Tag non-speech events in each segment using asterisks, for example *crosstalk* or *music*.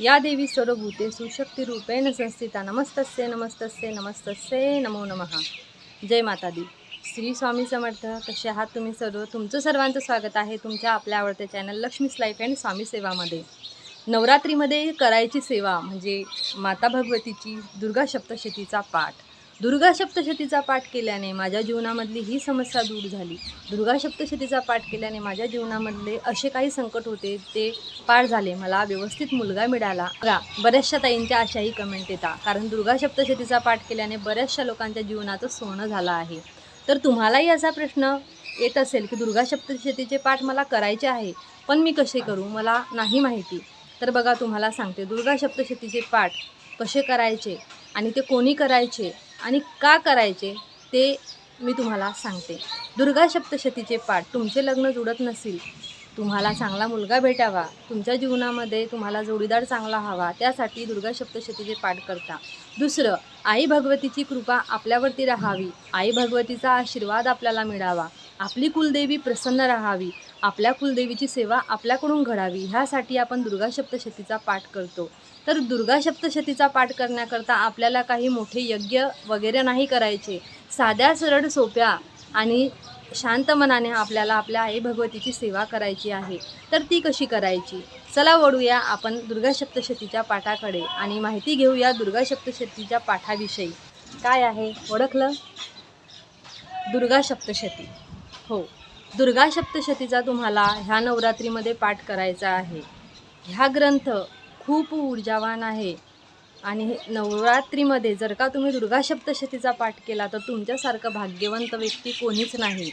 या देवी स्वरूभूते सुशक्ती रूपेण संस्थिता नमस्तस्य नमस्तस्य नमस्तस्य नमो नमः. जय माता दी श्री स्वामी समर्थ कसे आहात तुम्ही सर्व? तुमचं सर्वांचं स्वागत आहे तुमच्या आपल्या आवडत्या channel Laxmi's life and Swami सेवामध्ये. नवरात्रीमध्ये करायची सेवा म्हणजे माता भगवतीची दुर्गा सप्तशतीचा पाठ. दुर्गा सप्तशतीचा पाठ केल्याने माझ्या जीवनामधली ही समस्या दूर झाली. दुर्गा सप्तशतीचा पाठ केल्याने माझ्या जीवनामधले असे काही संकट होते ते पार झाले. मला व्यवस्थित मुलगा मिळाला. बघा बऱ्याचशा ताईंच्या अशाही कमेंट येतात. कारण दुर्गा सप्तशतीचा पाठ केल्याने बऱ्याचशा लोकांच्या जीवनाचं सोनं झालं आहे. तर तुम्हालाही असा प्रश्न येत असेल की दुर्गा सप्तशतीचे पाठ मला करायचे आहे पण मी कसे करू? मला नाही माहिती. तर बघा तुम्हाला सांगते. दुर्गा सप्तशतीचे पाठ कसे करायचे आणि ते कोणी करायचे? आणि का करायचे ते मी तुम्हाला सांगते. दुर्गा सप्तशतीचे पाठ तुमचे लग्न जुळत नसेल तुम्हाला चांगला मुलगा भेटावा. तुमच्या जीवनामध्ये तुम्हाला जोडीदार चांगला हवा. त्यासाठी दुर्गा सप्तशतीचे पाठ करता. दुसरं आई भगवतीची कृपा आपल्यावरती राहावी. आई भगवतीचा आशीर्वाद आपल्याला मिळावा. आपली कुलदेवी प्रसन्न राहावी. आपल्या कुलदेवीची सेवा आपल्याकडून घडावी. ह्यासाठी आपण दुर्गा सप्तशतीचा पाठ करतो. तर दुर्गा सप्तशतीचा पाठ करण्याकरता आपल्याला काही मोठे यज्ञ वगैरे नाही करायचे. साध्या सरळ सोप्या आणि शांत मनाने आपल्याला आपल्या आई भगवतीची सेवा करायची आहे. तर ती कशी करायची? चला वळूया आपण दुर्गा सप्तशतीच्या पाठाकडे आणि माहिती घेऊया दुर्गा सप्तशतीच्या पाठाविषयी. काय आहे? ओळखलं? दुर्गा सप्तशती. हो. दुर्गा सप्तशतीचा तुम्हाला ह्या नवरात्रीमध्ये पाठ करायचा आहे. ह्या ग्रंथ खूप ऊर्जावान आहे. आणि हे नवरात्रीमध्ये जर का तुम्ही दुर्गा सप्तशतीचा पाठ केला तर तुमच्यासारखं भाग्यवंत व्यक्ती कोणीच नाही.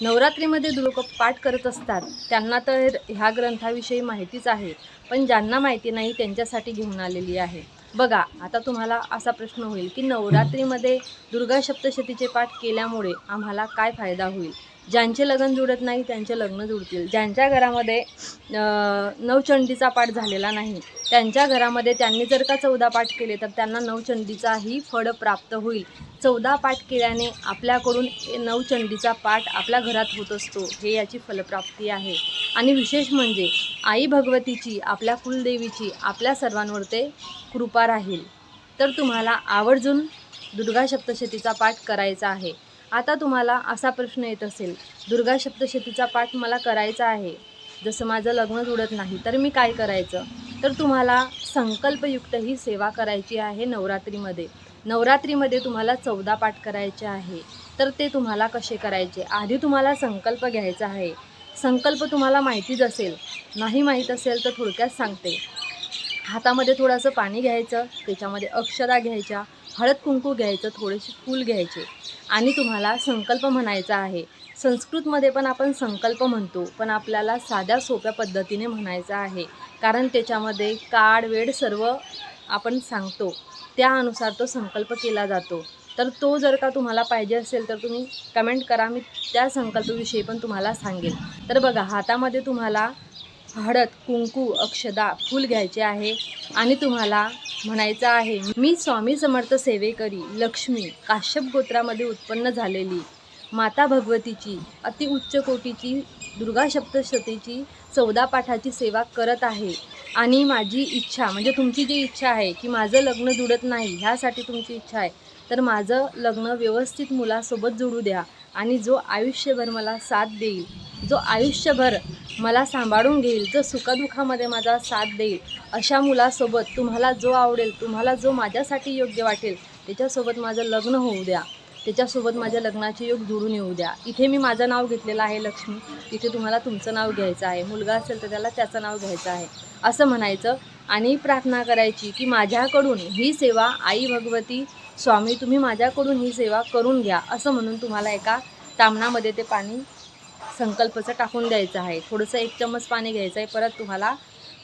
नवरात्रीमध्ये लोक पाठ करत असतात त्यांना तर ह्या ग्रंथाविषयी माहितीच आहे. पण ज्यांना माहिती नाही त्यांच्यासाठी घेऊन आलेली आहे. बघा आता तुम्हाला असा प्रश्न होईल की नवरात्रीमध्ये दुर्गा सप्तशतीचे पाठ केल्यामुळे आम्हाला काय फायदा होईल? ज्यांचे लग्न जुळत नाही त्यांचे लग्न जुळतील ज्यांच्या घरामध्ये नवचंडीचा पाठ झालेला नाही त्यांच्या घरामध्ये त्यांनी जर का चौदा पाठ केले तर त्यांना नवचंडीचाही फळ प्राप्त होईल. चौदा पाठ केल्याने आपल्याकडून नवचंडीचा पाठ आपल्या घरात होत असतो. हे याची फलप्राप्ती आहे. आणि विशेष म्हणजे आई भगवतीची आपल्या कुलदेवीची आपल्या सर्वांवर ते कृपा राहील. तर तुम्हाला आवर्जून दुर्गा सप्तशतीचा पाठ करायचा आहे. आता तुम्हाला असा प्रश्न येत असेल दुर्गा सप्तशतीचा पाठ मला करायचा आहे जसं माझं लग्न जुडत नाही तर मी काय करायचं? तर तुम्हाला संकल्पयुक्त ही सेवा करायची आहे नवरात्रीमध्ये. नवरात्रीमध्ये तुम्हाला चौदा पाठ करायचे आहे तर ते तुम्हाला कसे करायचे? आधी तुम्हाला संकल्प घ्यायचा आहे. संकल्प तुम्हाला माहितीच असेल. नाही माहीत असेल तर थोडक्यात सांगते. हातामध्ये थोडंसं पाणी घ्यायचं त्याच्यामध्ये अक्षरा घ्यायच्या हळद कुंकू घ्यायचं थोडेसे फूल घ्यायचे. आणि तुम्हाला संकल्प म्हणायचा आहे. संस्कृतमध्ये पण आपण संकल्प म्हणतो पण आपल्याला साध्या सोप्या पद्धतीने म्हणायचा आहे. कारण त्याच्यामध्ये काळ वेळ सर्व आपण सांगतो. त्यानुसार तो संकल्प केला जातो. तर तो जर का तुम्हाला पाहिजे असेल तर तुम्ही कमेंट करा. मी त्या संकल्पविषयी पण तुम्हाला सांगेल तर बघा हातामध्ये तुम्हाला हळद कुंकू अक्षदा फूल घ्यायचे आहे. आणि तुम्हाला म्हणायचं आहे मी स्वामी समर्थ सेवेकरी लक्ष्मी काश्यप गोत्रामध्ये उत्पन्न झालेली माता भगवतीची अतिउच्च कोटीची दुर्गा सप्तशतीची चौदा पाठाची सेवा करत आहे. आणि माझी इच्छा म्हणजे तुमची जी इच्छा आहे की माझं लग्न जुळत नाही ह्यासाठी तुमची इच्छा आहे तर माझं लग्न व्यवस्थित मुलासोबत जुडू द्या. आणि जो आयुष्यभर मला साथ देईल जो आयुष्यभर मला सांभाळून घेईल जो सुखदुःखामध्ये माझा साथ देईल अशा मुलासोबत तुम्हाला जो आवडेल तुम्हाला जो माझ्यासाठी योग्य वाटेल त्याच्यासोबत माझं लग्न होऊ द्या. त्याच्यासोबत माझ्या लग्नाचे योग जुळून येऊ द्या. इथे मी माझं नाव घेतलेलं आहे लक्ष्मी. इथे तुम्हाला तुमचं नाव घ्यायचं आहे. मुलगा असेल तर त्याला त्याचं नाव घ्यायचं आहे. असं म्हणायचं आणि प्रार्थना करायची की माझ्याकडून ही सेवा आई भगवती स्वामी तुम्ही माझ्याकडून ही सेवा करून घ्या असं म्हणून तुम्हाला एका तामणामध्ये ते पाणी संकल्पचं टाकून द्यायचं आहे. थोडंसं एक चम्मच पाणी घ्यायचं आहे परत तुम्हाला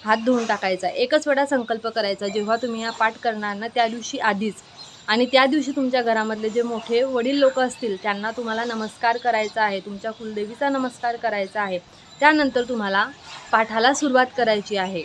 हात धुवून टाकायचा आहे. एकच वेळा संकल्प करायचा जेव्हा तुम्ही हा पाठ करणार ना त्या दिवशी आधीच. आणि त्या दिवशी तुमच्या घरामधले जे मोठे वडील लोक असतील त्यांना तुम्हाला नमस्कार करायचा आहे तुमच्या कुलदेवीचा नमस्कार करायचा आहे. त्यानंतर तुम्हाला पाठाला सुरुवात करायची आहे.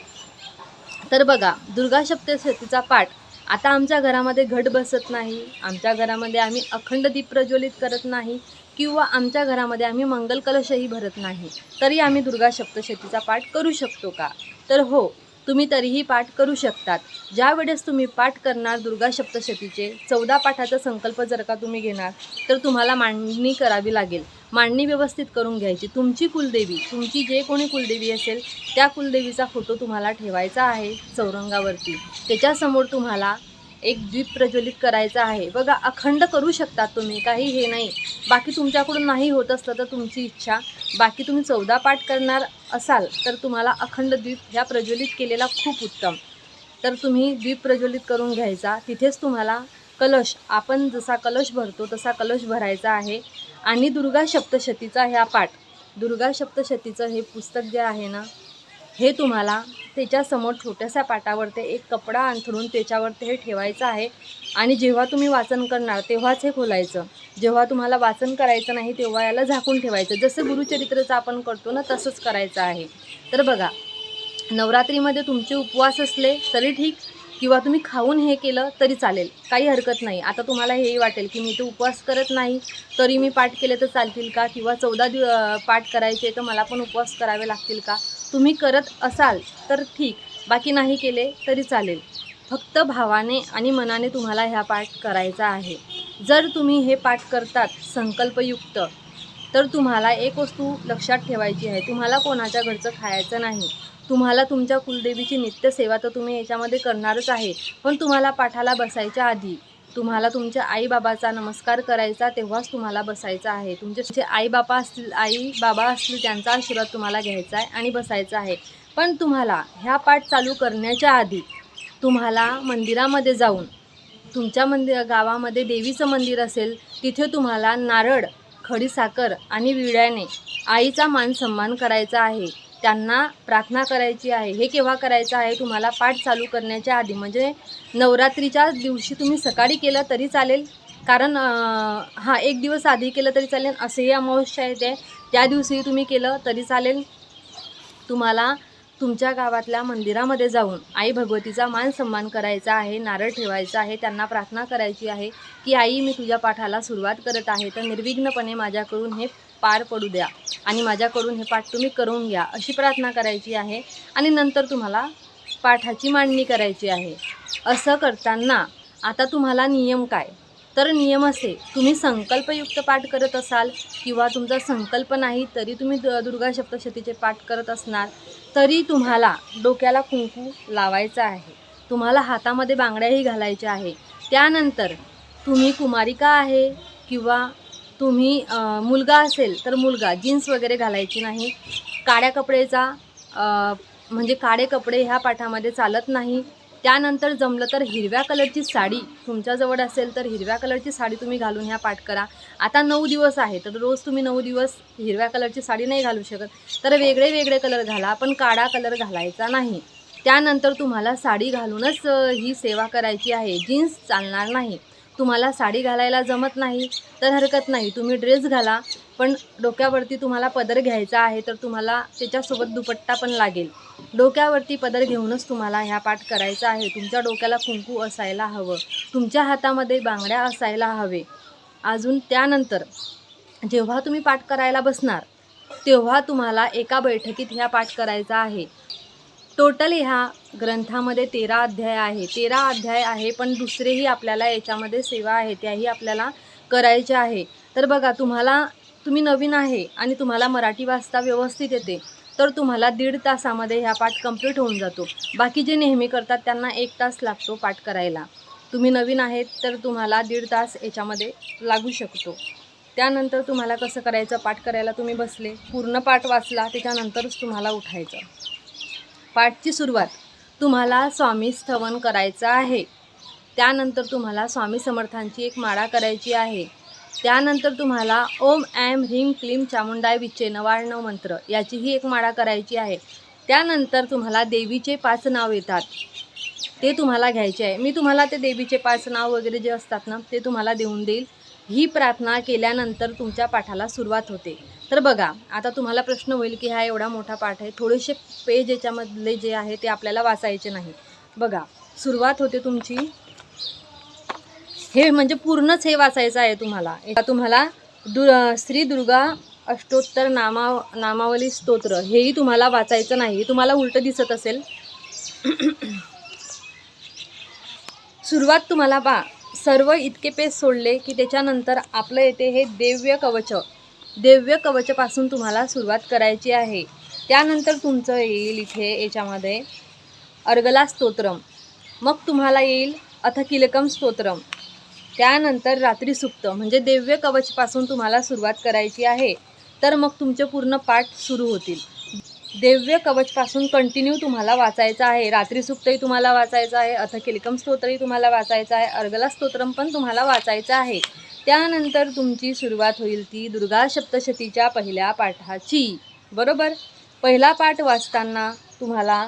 तर बघा दुर्गा सप्तशतीचा पाठ आता आमच्या घरामध्ये घट बसत नाही. आमच्या घरामध्ये आम्ही अखंड दीप प्रज्वलित करत नाही किंवा आमच्या घरामध्ये आम्ही मंगल कलशही भरत नाही. तरी आम्ही दुर्गा सप्तशतीचा पाठ करू शकतो का? तर हो तुम्ही तरीही पाठ करू शकतात. ज्या वेळेस तुम्ही पाठ करणार दुर्गा सप्तशतीचे चौदा पाठाचा संकल्प जर का तुम्ही घेणार तर तुम्हाला मांडणी करावी लागेल. मांडणी व्यवस्थित करून घ्यायची. तुमची कुलदेवी तुमची जे कोणी कुलदेवी असेल त्या कुलदेवीचा फोटो तुम्हाला ठेवायचा आहे चौरंगावरती. त्याच्यासमोर तुम्हाला एक द्वीप प्रज्वलित करायचा आहे. बघा अखंड करू शकतात तुम्ही काही हे नाही. बाकी तुमच्याकडून नाही होत असलं तर तुमची इच्छा. बाकी तुम्ही चौदा पाठ करणार असाल तर तुम्हाला अखंड द्वीप ह्या प्रज्वलित केलेला खूप उत्तम. तर तुम्ही द्वीप प्रज्वलित करून घ्यायचा. तिथेच तुम्हाला कलश आपण जसा कलश भरतो तसा कलश भरायचा आहे. आणि दुर्गा सप्तशतीचा ह्या पाठ दुर्गा सप्तशतीचं हे पुस्तक जे आहे ना हे तुम्हाला त्याच्यासमोर छोट्याशा पाटावर ते एक कपडा अंथरून त्याच्यावर ते हे ठेवायचं आहे. आणि जेव्हा तुम्ही वाचन करणार तेव्हाच हे खोलायचं. जेव्हा तुम्हाला वाचन करायचं नाही तेव्हा याला झाकून ठेवायचं. जसं गुरुचरित्राचं आपण करतो ना तसंच करायचं आहे. तर बघा नवरात्रीमध्ये तुमचे उपवास असले तरी ठीक किंवा तुम्ही खाऊन हे केलं तरी चालेल. काही हरकत नाही. आता तुम्हाला हेही वाटेल की मी तर उपवास करत नाही तरी मी पाठ केले तर चालतील का? किंवा चौदा दिव पाठ करायचे तर मला पण उपवास करावे लागतील का? तुम्ही करत असाल तर ठीक. बाकी नाही केले तरी चालेल. फक्त भावाने आणि मनाने तुम्हाला ह्या पाठ करायचा आहे. जर तुम्ही हे पाठ करतात संकल्पयुक्त तर तुम्हाला एक वस्तू लक्षात ठेवायची आहे. तुम्हाला कोणाच्या घरचं खायचं नाही. तुम्हाला तुमच्या कुलदेवीची नित्यसेवा तर तुम्ही याच्यामध्ये करणारच आहे. पण तुम्हाला पाठाला बसायच्या आधी तुम्हाला तुमच्या आईबाबाचा नमस्कार करायचा तेव्हाच तुम्हाला बसायचं आहे. तुमचे जे आईबापा असतील आई बाबा असतील त्यांचा आशीर्वाद तुम्हाला घ्यायचा आहे आणि बसायचा आहे. पण तुम्हाला ह्या पाठ चालू करण्याच्या आधी तुम्हाला मंदिरामध्ये जाऊन तुमच्या मंदिर गावामध्ये देवीचं मंदिर असेल तिथे तुम्हाला नारळ खडीसाखर आणि विड्याने आईचा मान सन्मान करायचा आहे. त्यांना प्रार्थना करायची आहे. हे केव्हा करायचं आहे? तुम्हाला पाठ चालू करण्याच्या आधी. म्हणजे नवरात्रीच्या दिवशी तुम्ही सकाळी केलं तरी चालेल. कारण हा हां एक दिवस आधी केलं तरी चालेल. असेही अमावस्या येते. त्या दिवशी तुम्ही केलं तरी चालेल. तुम्हाला तुमच्या गावातल्या मंदिरामध्ये जाऊन आई भगवतीचा मान सन्मान करायचा आहे नारळ ठेवायचा आहे त्यांना प्रार्थना करायची आहे की आई मी तुझ्या पाठाला सुरुवात करत आहे. तर निर्विघ्नपणे माझ्याकडून हे पार पडू द्या आणि माझ्याकडून हे पाठ तुम्ही करून घ्या अशी प्रार्थना करायची आहे आणि नंतर तुम्हाला पाठाची मांडणी करायची आहे. असं करताना आता तुम्हाला नियम काय? तर नियम असे तुम्ही संकल्पयुक्त पाठ करत असाल किंवा तुमचा संकल्प नाही तरी तुम्ही द दुर्गा सप्तशतीचे पाठ करत असणार तरी तुम्हाला डोक्याला कुंकू लावायचा आहे. तुम्हाला हातामध्ये बांगड्याही घालायच्या आहे. त्यानंतर तुम्ही कुमारिका आहे किंवा तुम्ही मुलगा असेल तर मुलगा जीन्स वगैरे घालायची नाही काळ्या कपडेचा म्हणजे काळे कपडे ह्या पाठामध्ये चालत नाही त्यानंतर जमलं तर हिरव्या कलरची साडी तुमच्याजवळ असेल तर हिरव्या कलरची साडी तुम्ही घालून ह्या पाठ करा. आता नऊ दिवस आहे तर रोज तुम्ही नऊ दिवस हिरव्या कलरची साडी नाही घालू शकत. तर वेगळे वेगळे कलर घाला पण काळा कलर घालायचा नाही. त्यानंतर तुम्हाला साडी घालूनच ही सेवा करायची आहे. जीन्स चालणार नाही. तुम्हाला साडी घालायला जमत नाही तर हरकत नाही. तुम्ही ड्रेस घाला पण डोक्यावरती तुम्हाला पदर घ्यायचा आहे तर तुम्हाला त्याच्यासोबत दुपट्टा पण लागेल. डोक्यावरती पदर घेऊनच तुम्हाला ह्या पाठ करायचा आहे. तुमच्या डोक्याला कुंकू असायला हवं. तुमच्या हातामध्ये बांगड्या असायला हवे. अजून त्यानंतर जेव्हा तुम्ही पाठ करायला बसणार तेव्हा तुम्हाला एका बैठकीत ह्या पाठ करायचा आहे. टोटल ह्या ग्रंथामध्ये तेरा अध्याय आहे. तेरा अध्याय आहे पण दुसरेही आपल्याला याच्यामध्ये सेवा आहे त्याही आपल्याला करायच्या आहे. तर बघा तुम्हाला तुम्ही नवीन आहे आणि तुम्हाला मराठी वाचता व्यवस्थित येते तर तुम्हाला दीड तासामध्ये ह्या पाठ कंप्लीट होऊन जातो. बाकी जे नेहमी करतात त्यांना एक तास लागतो पाठ करायला. तुम्ही नवीन आहेत तर तुम्हाला दीड तास याच्यामध्ये लागू शकतो. त्यानंतर तुम्हाला कसं करायचं? पाठ करायला तुम्ही बसले पूर्ण पाठ वाचला त्याच्यानंतरच तुम्हाला उठायचं. पाठची सुरुवात. तुम्हाला स्वामी स्थवन करायचं आहे. त्यानंतर तुम्हाला स्वामी समर्थांची एक माळा करायची आहे. त्यानंतर तुम्हाला ओम ॲम ह्रीम क्लीम चामुंडाय विचे नवाण्णव मंत्र याचीही एक माळा करायची आहे. त्यानंतर तुम्हाला देवीचे पाच नाव येतात. ते तुम्हाला घ्यायचे आहे. मी तुम्हाला ते देवीचे पाच नाव वगैरे जे असतात ना ते तुम्हाला देऊन देईल. ही प्रार्थना केल्यानंतर तुमच्या पाठाला सुरुवात होते. तर बघा आता तुम्हाला प्रश्न होईल की हा एवढा मोठा पाठ आहे थोडेसे पेज याच्यामधले जे आहे ते आपल्याला वाचायचे नाही. बघा सुरुवात होते तुमची. हे म्हणजे पूर्णच हे वाचायचं आहे तुम्हाला. तुम्हाला दु श्री दुर्गा अष्टोत्तर नामा नामावली स्तोत्र हेही तुम्हाला वाचायचं नाही. तुम्हाला उलटं दिसत असेल. *clears throat* सुरुवात तुम्हाला पा सर्व इतके पेज सोडले की त्याच्यानंतर आपलं येते हे देव्य कवच. देव्य कवचपासून तुम्हाला सुरुवात करायची आहे. त्यानंतर तुमचं येईल इथे याच्यामध्ये अर्गला स्तोत्रम. मग तुम्हाला येईल अथ किलकम स्तोत्रम. त्यानंतर रात्री सुप्त म्हणजे देव्य कवचपासून तुम्हाला सुरुवात करायची आहे. तर मग तुमचे पूर्ण पाठ सुरू होतील. दिव्य कवचपासून कंटिन्यू तुम्हाला वाचायचं आहे. रात्री सुक्तही तुम्हाला वाचायचं आहे. अथ स्तोत्रही तुम्हाला वाचायचं आहे. अर्गला स्तोत्रम पण तुम्हाला वाचायचं आहे. त्यानंतर तुमची सुरुवात होईल ती दुर्गा सप्तशतीच्या पहिल्या पाठाची. बरोबर? पहिला पाठ वाचताना तुम्हाला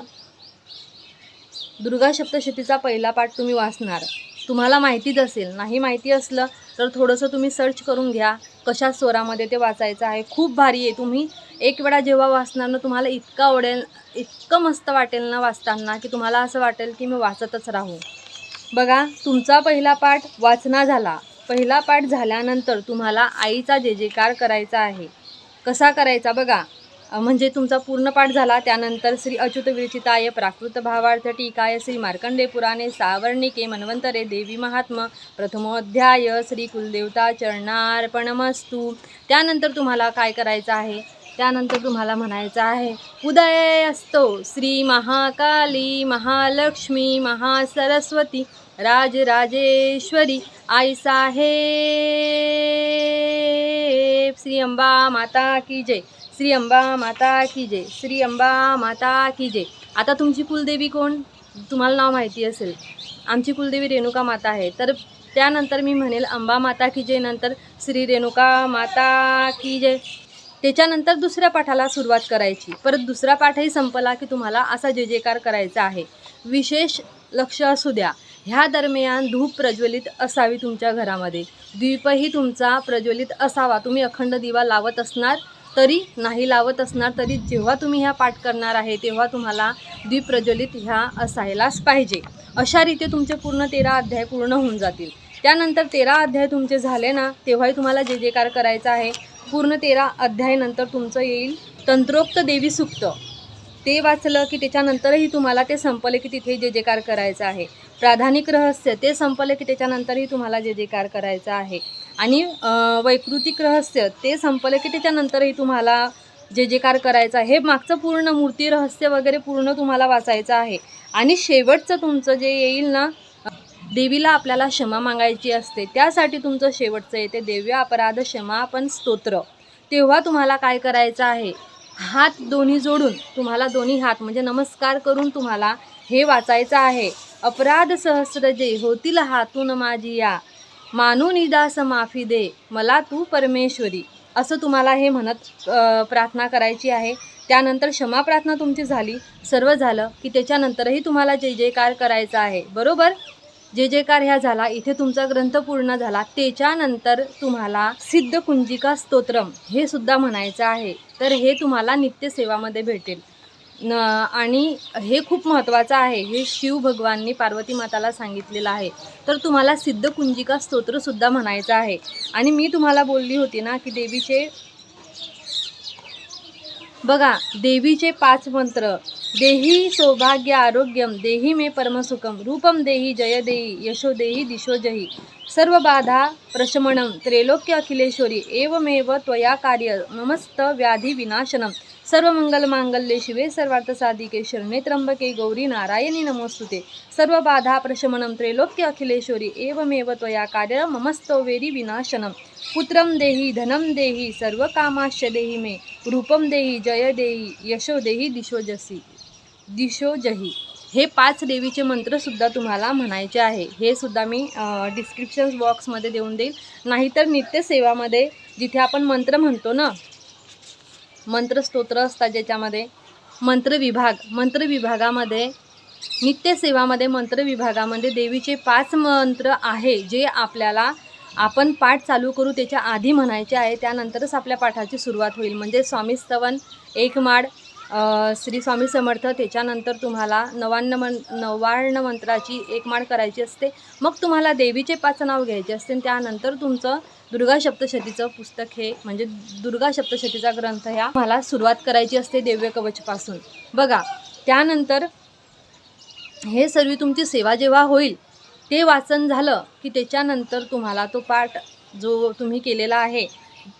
दुर्गा सप्तशतीचा पहिला पाठ तुम्ही वाचणार. तुम्हाला माहितीच असेल. नाही माहिती असलं तर थोडंसं तुम्ही सर्च करून घ्या. कशा स्वरामध्ये ते वाचायचं आहे. खूप भारी आहे. तुम्ही एक वेळा जेव्हा वाचणार ना तुम्हाला इतकं आवडेल इतकं मस्त वाटेल ना वाचताना की तुम्हाला असं वाटेल की मी वाचतच राहू. बघा तुमचा पहिला पाठ वाचना झाला. पहिला पाठ झाल्यानंतर तुम्हाला आईचा जे जेकार करायचा आहे. कसा करायचा बघा. म्हणजे तुमचा पूर्ण पाठ झाला त्यानंतर श्री अच्युत विरचिताय प्राकृत भावार्थ टीकाय श्री मार्कंडे पुराणे सावर्णिके मन्वंतरे देवी महात्म प्रथमोध्याय श्री कुलदेवता चरणार्पणमस्तू. त्यानंतर तुम्हाला काय करायचं आहे? त्यानंतर तुम्हाला म्हणायचं आहे उदय असतो श्री महाकाली महालक्ष्मी महासरस्वती राजराजेश्वरी आई साहेब श्री अंबा माता की जय श्री अंबा माता की जय श्री अंबा माता की जय. आता तुमची कुलदेवी कोण? तुम्हाला नाव माहिती असेल. आमची कुलदेवी रेणुका माता आहे. तर त्यानंतर मी म्हणेल अंबा माता की जय. नंतर श्री रेणुका माता की जय. त्याच्यानंतर दुसऱ्या पाठाला सुरुवात करायची. परत दुसरा पाठही संपला की तुम्हाला असा जे जेकार करायचा आहे. विशेष लक्ष असू द्या. ह्या दरम्यान धूप प्रज्वलित असावी तुमच्या घरामध्ये. द्वीपही तुमचा प्रज्वलित असावा. तुम्ही अखंड दिवा लावत असणार तरी नाही लावत असणार तरी जेव्हा तुम्ही ह्या पाठ करणार आहे तेव्हा तुम्हाला द्वीप प्रज्वलित ह्या असायलाच पाहिजे. अशा रीते तुमचे पूर्ण तेरा अध्याय पूर्ण होऊन जातील. त्यानंतर तेरा अध्याय तुमचे झाले ना तेव्हाही तुम्हाला जे जेकार करायचा आहे. पूर्ण तेरा अध्यायानंतर तुमचं येईल. तंत्रोक्त देवी सुक्त. ते वाचलं की त्याच्यानंतरही तुम्हाला ते संपले की तिथे जे जेकार करायचं आहे. प्राधानिक रहस्य ते संपले की त्याच्यानंतरही तुम्हाला जे जेकार करायचं आहे. आणि वैकृतिक रहस्य ते संपले की त्याच्यानंतरही तुम्हाला जे जेकार करायचं आहे. हे मागचं पूर्ण मूर्ती रहस्य वगैरे पूर्ण तुम्हाला वाचायचं आहे. आणि शेवटचं तुमचं जे येईल ना देवीला आपल्याला क्षमा मागायची असते. त्यासाठी तुमचं शेवटचं येते. देव्य अपराध क्षमा पण स्तोत्र. तेव्हा तुम्हाला काय करायचं आहे? हात दोन्ही जोडून तुम्हाला दोन्ही हात म्हणजे नमस्कार करून तुम्हाला हे वाचायचं आहे. अपराध सहस्र जे होतील हातून माझी या. मानू निदास माफी दे. मला तू परमेश्वरी. असं तुम्हाला हे म्हणत प्रार्थना करायची आहे. त्यानंतर क्षमा प्रार्थना तुमची झाली. सर्व झालं की त्याच्यानंतरही तुम्हाला जय जयकार करायचा आहे. बरोबर? जे जयकार ह्या झाला इथे तुमचा ग्रंथ पूर्ण झाला त्याच्यानंतर तुम्हाला सिद्ध कुंजिका स्तोत्रम हे सुद्धा म्हणायचं आहे. तर हे तुम्हाला नित्यसेवामध्ये भेटेल. न आणि हे खूप महत्त्वाचं आहे. हे शिव भगवाननी पार्वती माताला सांगितलेलं आहे. तर तुम्हाला सिद्ध कुंजिका स्तोत्रसुद्धा म्हणायचं आहे. आणि मी तुम्हाला बोलली होती ना की देवीचे बघा देवीचे पाच मंत्र. देही सौभाग्य आरोग्यम देही मे परमसुखम रूपम देही जय देही यशो देही दिशो जही. सर्व बाधा प्रशमनम. त्रैलोक्य अखिलेश्वरी एवमेव त्वया कार्य नमस्त व्याधी विनाशनम. सर्व मंगल मांगल्ये शिवे सर्वार्थ साधिके शरणे त्र्यंबके गौरी नारायणी नमोस्तुते. सर्व बाधा प्रशमनम त्रैलोक्य अखिलेश्वरी एवमेव त्वया कार्य ममस्तवेरी विनाशनम पुत्रम देही धनम देही सर्व कामाश्च देही मे. रूपम देही जय देही यशो देही दिशो जसी दिशो जही. हे पाच देवीचे मंत्रसुद्धा तुम्हाला म्हणायचे आहे. हे सुद्धा मी डिस्क्रिप्शन बॉक्समध्ये देऊन देईल. नाहीतर नित्यसेवामध्ये जिथे आपण मंत्र म्हणतो ना मंत्रस्तोत्र असतात ज्याच्यामध्ये. मंत्रविभाग. मंत्रविभागामध्ये नित्यसेवामध्ये मंत्रविभागामध्ये देवीचे पाच मंत्र आहे जे आपल्याला आपण पाठ चालू करू त्याच्या आधी म्हणायचे आहे. त्यानंतरच आपल्या पाठाची सुरुवात होईल. म्हणजे स्वामी स्तवन एक माड श्री स्वामी समर्थ त्याच्यानंतर तुम्हाला नवान्न मन नव्याण्णव मंत्राची एक माळ करायची असते. मग तुम्हाला देवीचे पाच नाव घ्यायचे असते आणि त्यानंतर तुमचं दुर्गा सप्तशतीचं पुस्तक हे म्हणजे दुर्गा सप्तशतीचा ग्रंथ ह्या मला सुरुवात करायची असते देव्य कवचपासून. बघा त्यानंतर हे सर्व तुमची सेवा जेव्हा होईल ते वाचन झालं की त्याच्यानंतर तुम्हाला तो पाठ जो तुम्ही केलेला आहे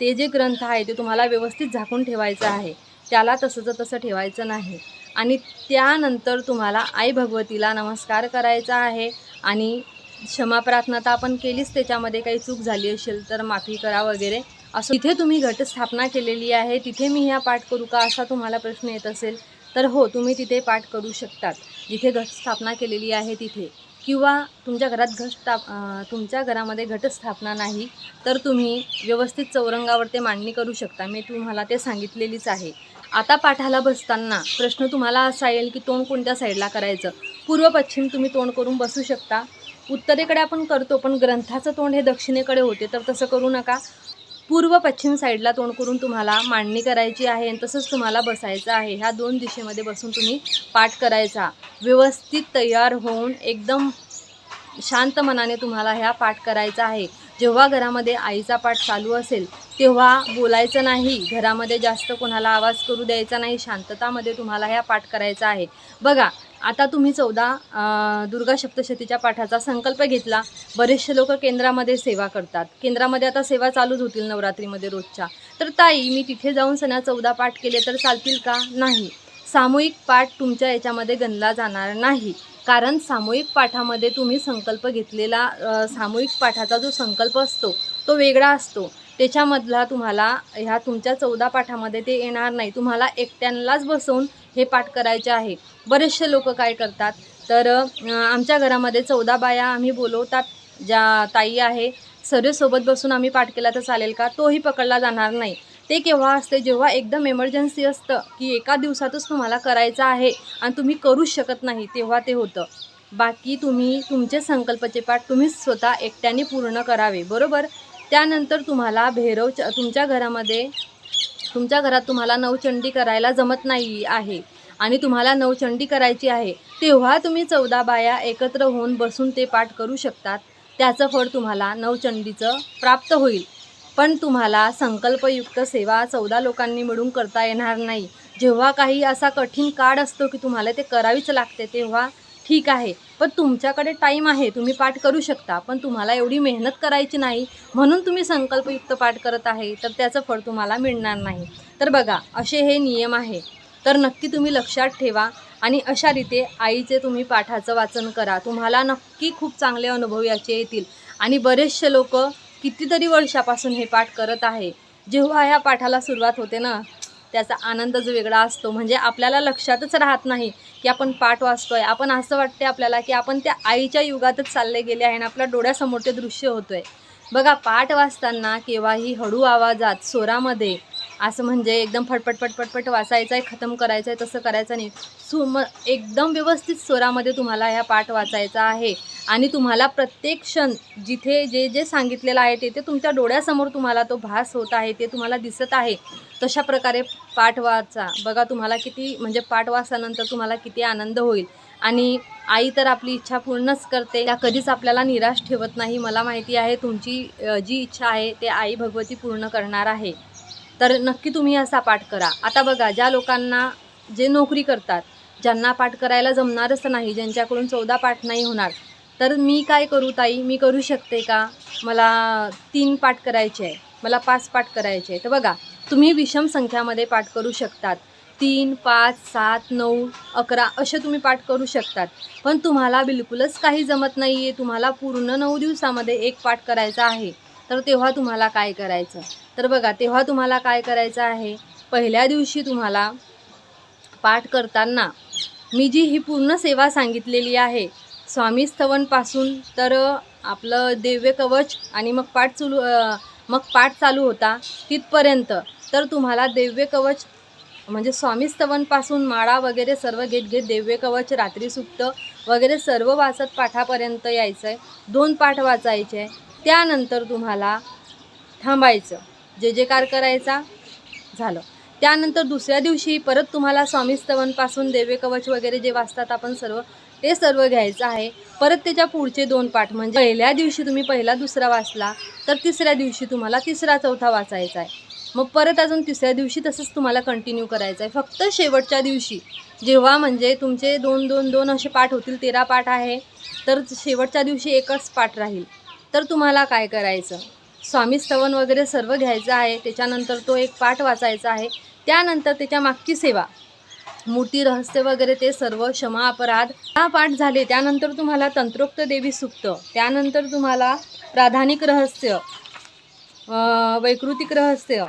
ते जे ग्रंथ आहे ते तुम्हाला व्यवस्थित झाकून ठेवायचं आहे. त्याला तसंच तसं ठेवायचं नाही. आणि त्यानंतर तुम्हाला आई भगवतीला नमस्कार करायचा आहे आणि क्षमा प्रार्थना तर आपण केलीच त्याच्यामध्ये काही चूक झाली असेल तर माफी करा वगैरे. असं तिथे तुम्ही घटस्थापना केलेली आहे तिथे मी ह्या पाठ करू का असा तुम्हाला प्रश्न येत असेल तर हो तुम्ही तिथे पाठ करू शकतात. जिथे घटस्थापना केलेली आहे तिथे. किंवा तुमच्या घरात घटस्थाप स्थाप तुमच्या घरामध्ये घटस्थापना नाही तर तुम्ही व्यवस्थित चौरंगावर ते मांडणी करू शकता. मी तुम्हाला ते सांगितलेलीच आहे. आता पाठाला बसताना प्रश्न तुम्हाला असा येईल की तोंड कोणत्या साईडला करायचं? पूर्व पश्चिम तुम्ही तोंड करून बसू शकता. उत्तरेकडे आपण करतो पण ग्रंथाचं तोंड हे दक्षिणेकडे होते. तर तसं करू नका. पूर्व पश्चिम साईडला तोंड करून तुम्हाला मांडणी करायची आहे आणि तसंच तुम्हाला बसायचं आहे. ह्या दोन दिशेमध्ये बसून तुम्ही पाठ करायचा. व्यवस्थित तयार होऊन एकदम शांत मनाने तुम्हाला ह्या पाठ करायचा आहे. जेव्हा घरामध्ये आईचा पाठ चालू असेल तेव्हा बोलायचं नाही. घरामध्ये जास्त कोणाला आवाज करू द्यायचा नाही. शांततामध्ये तुम्हाला ह्या पाठ करायचा आहे. बघा आता तुम्ही चौदा दुर्गा सप्तशतीच्या पाठाचा संकल्प घेतला. बरेचसे लोक केंद्रामध्ये सेवा करतात. केंद्रामध्ये आता सेवा चालूच होतील नवरात्रीमध्ये रोजच्या. तर ताई मी तिथे जाऊन सणा चौदा पाठ केले तर चालतील का? नाही. सामूहिक पाठ तुमच्या याच्यामध्ये गणला जाणार नाही. कारण सामूहिक पाठामध्ये तुम्ही संकल्प घेतलेला सामूहिक पाठाचा जो संकल्प असतो तो वेगळा असतो. त्याच्यामधला तुम्हाला ह्या तुमच्या चौदा पाठामध्ये ते येणार नाही. तुम्हाला एकट्यांनाच बसवून हे पाठ करायचे आहे. बरेचसे लोक काय करतात? तर आमच्या घरामध्ये चौदा बाया आम्ही बोलवतात. ज्या ताई आहे सर्वसोबत बसून आम्ही पाठ केला तर चालेल का? तोही पकडला जाणार नाही. ते केव्हा असते? जेव्हा एकदम एमर्जन्सी असतं की एका दिवसातच तुम्हाला करायचं आहे आणि तुम्ही करूच शकत नाही तेव्हा ते होतं. बाकी तुम्ही तुमचे संकल्पचे पाठ तुम्ही स्वतः एकट्याने पूर्ण करावे बरोबर? त्यानंतर तुम्हाला भैरव च- तुमच्या घरामध्ये तुमच्या घरात तुम्हाला नवचंडी करायला जमत नाही आहे आणि तुम्हाला नवचंडी करायची आहे तेव्हा तुम्ही चौदा बाया एकत्र होऊन बसून ते पाठ करू शकतात. त्याचं फळ तुम्हाला नवचंडीचं प्राप्त होईल. पण तुम्हाला संकल्पयुक्त सेवा चौदा लोकांनी मिळून करता येणार नाही. जेव्हा काही असा कठीण काळ असतो की तुम्हाला ते करावीच लागते तेव्हा ठीक आहे. पण तुमच्याकडे टाईम आहे तुम्ही पाठ करू शकता. पण तुम्हाला एवढी मेहनत करायची नाही. म्हणून तुम्ही संकल्पयुक्त पाठ करत आहे तर त्याचं फळ तुम्हाला मिळणार नाही. तर बघा असे हे नियम आहे. तर नक्की तुम्ही लक्षात ठेवा आणि अशा रीते आईचे तुम्ही पाठाचं वाचन करा. तुम्हाला नक्की खूप चांगले अनुभव याचे येतील. आणि बरेचसे लोक कितीतरी वर्षापासून हे पाठ करत आहे. जेव्हा ह्या पाठाला सुरुवात होते ना त्याचा आनंद जो वेगळा असतो. म्हणजे आपल्याला लक्षातच राहत नाही की आपण पाठ वाचतोय. आपण असं वाटते आपल्याला की आपण त्या आईच्या युगातच चालले गेले आहे आणि आपल्या डोळ्यासमोर ते दृश्य होतोय. बघा पाठ वाचताना केव्हाही हळू आवाजात स्वरामध्ये असं म्हणजे एकदम फटफट फटफटफट वाचायचं आहे खतम करायचं आहे तसं करायचं नाही. सु म एकदम व्यवस्थित स्वरामध्ये तुम्हाला ह्या पाठ वाचायचा आहे. आणि तुम्हाला प्रत्येक क्षण जिथे जे जे सांगितलेलं आहे ते ते तुमच्या डोळ्यासमोर तुम्हाला तो भास होत आहे ते तुम्हाला दिसत आहे. तशा प्रकारे पाठ वाचा. बघा तुम्हाला किती म्हणजे पाठ वाचल्यानंतर तुम्हाला किती आनंद होईल. आणि आई तर आपली इच्छा पूर्णच करते. त्या कधीच आपल्याला निराश ठेवत नाही. मला माहिती आहे तुमची जी इच्छा आहे ते आई भगवती पूर्ण करणार आहे. तर नक्की तुम्ही असा पाठ करा. आता बघा ज्या लोकांना जे नोकरी करतात ज्यांना पाठ करायला जमणारच नाही ज्यांच्याकडून चौदा पाठ नाही होणार तर मी काय करू ताई? मी करू शकते का? मला तीन पाठ करायचे आहे. मला पाच पाठ करायचे आहे. तर बघा तुम्ही विषम संख्यामध्ये पाठ करू शकतात. तीन पाच सात नऊ अकरा असे तुम्ही पाठ करू शकतात. पण तुम्हाला बिलकुलच काही जमत नाही आहे तुम्हाला पूर्ण नऊ दिवसामध्ये एक पाठ करायचा आहे. तर तेव्हा तुम्हाला काय करायचं? तर बघा तेव्हा तुम्हाला काय करायचं आहे? पहिल्या दिवशी तुम्हाला पाठ करताना मी जी ही पूर्ण सेवा सांगितलेली आहे स्वामी स्तवनपासून तर आपलं दिव्य कवच आणि मग पाठ चालू मग पाठ चालू होता तिथपर्यंत. तर तुम्हाला दिव्य कवच म्हणजे स्वामी स्तवनपासून माळा वगैरे सर्व घेत घेत दिव्य कवच रात्री सुप्त वगैरे सर्व वाचत पाठापर्यंत यायचं आहे दोन पाठ वाचायचे. आहे त्यानंतर तुम्हाला थांबायचं. जे जेकार करायचा झालं. त्यानंतर दुसऱ्या दिवशी परत तुम्हाला स्वामी स्तवनपासून देवे कवच वगैरे जे वाचतात आपण सर्व ते सर्व घ्यायचं आहे. परत त्याच्या पुढचे दोन पाठ म्हणजे पहिल्या दिवशी तुम्ही पहिला दुसरा वाचला तर तिसऱ्या दिवशी तुम्हाला तिसरा चौथा वाचायचा आहे. मग परत अजून तिसऱ्या दिवशी तसंच तुम्हाला कंटिन्यू करायचं आहे. फक्त शेवटच्या दिवशी जेव्हा म्हणजे तुमचे दोन दोन दोन असे पाठ होतील तेरा पाठ आहे तर शेवटच्या दिवशी एकच पाठ राहील. तर तुम्हाला काय करायचं? स्वामी स्तवन वगैरे सर्व घ्यायचं आहे. त्याच्यानंतर तो एक पाठ वाचायचा आहे. त्यानंतर त्याच्या मागची सेवा. मूर्ती रहस्य वगैरे ते सर्व क्षमा अपराध हा पाठ झाले. त्यानंतर तुम्हाला तंत्रोक्त देवी सुक्त त्यानंतर तुम्हाला प्राधानिक रहस्य वैकृतिक रहस्य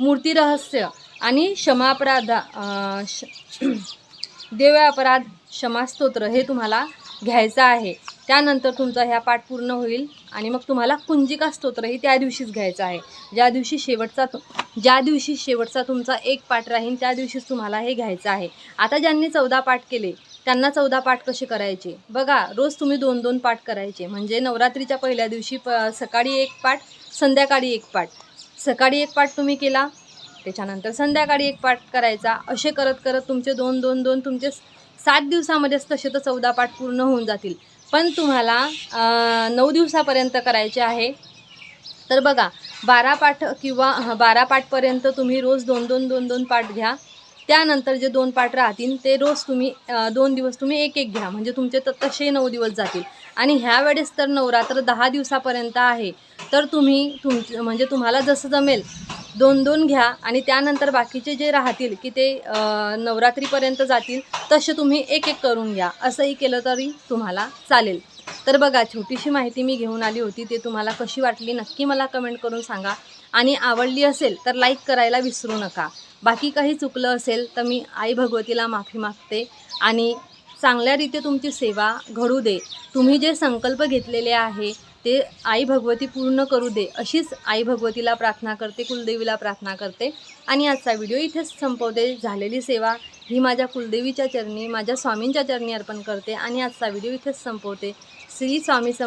मूर्ती रहस्य आणि क्षमापराध अं, श *clears throat* देव अपराध क्षमास्तोत्र हे तुम्हाला घ्यायचं आहे. त्यानंतर तुमचा ह्या पाठ पूर्ण होईल आणि मग तुम्हाला कुंजिका स्तोत्रही त्या दिवशीच घ्यायचं आहे. ज्या दिवशी शेवटचा ज्या दिवशी शेवटचा तुमचा एक पाठ राहील त्या दिवशीच तुम्हाला हे घ्यायचं आहे. आता ज्यांनी चौदा पाठ केले त्यांना चौदा पाठ कसे करायचे? बघा रोज तुम्ही दोन दोन पाठ करायचे. म्हणजे नवरात्रीच्या पहिल्या दिवशी प सकाळी एक पाठ संध्याकाळी एक पाठ. सकाळी एक पाठ तुम्ही केला त्याच्यानंतर संध्याकाळी एक पाठ करायचा. असे करत करत तुमचे दोन दोन दोन तुमचे सात दिवसामध्येच तसे तर चौदा पाठ पूर्ण होऊन जातील. पण तुम्हाला नऊ दिवसापर्यंत करायचे आहे. तर बघा बारा पाठ किंवा बारा पाठपर्यंत तुम्ही रोज दोन दोन दोन दोन पाठ घ्या. त्यानंतर जे दोन पाठ राहतील ते रोज तुम्ही दोन दिवस तुम्ही एक एक घ्या. म्हणजे तुमचे तर तसे नऊ दिवस जातील. आणि ह्या वेळेस तर नवरात्र दहा दिवसापर्यंत आहे. तर तुम्ही तुम म्हणजे तुम्हाला जसं जमेल दोन दोन घ्या आणि त्यानंतर बाकीचे जे राहतील की ते नवरात्रीपर्यंत जातील तसे तुम्ही एक एक करून घ्या. असंही केलं तरी तुम्हाला चालेल. तर बघा छोटीशी माहिती मी घेऊन आली होती ते तुम्हाला कशी वाटली नक्की मला कमेंट करून सांगा. आणि आवडली असेल तर लाईक करायला विसरू नका. बाकी काही चुकलं असेल तर मी आई भगवतीला माफी मागते आणि चांगल्या रीते तुमची सेवा घडू दे. तुम्ही जे संकल्प घेतलेले आहे ते आई भगवती पूर्ण करू दे अशीच आई भगवतीला प्रार्थना करते कुलदेवीला प्रार्थना करते. आणि आजचा व्हिडिओ इथेच संपवते. झालेली सेवा ही माझ्या कुलदेवीच्या चरणी माझ्या स्वामींच्या चरणी अर्पण करते. आणि आजचा व्हिडिओ इथेच संपवते. श्री स्वामी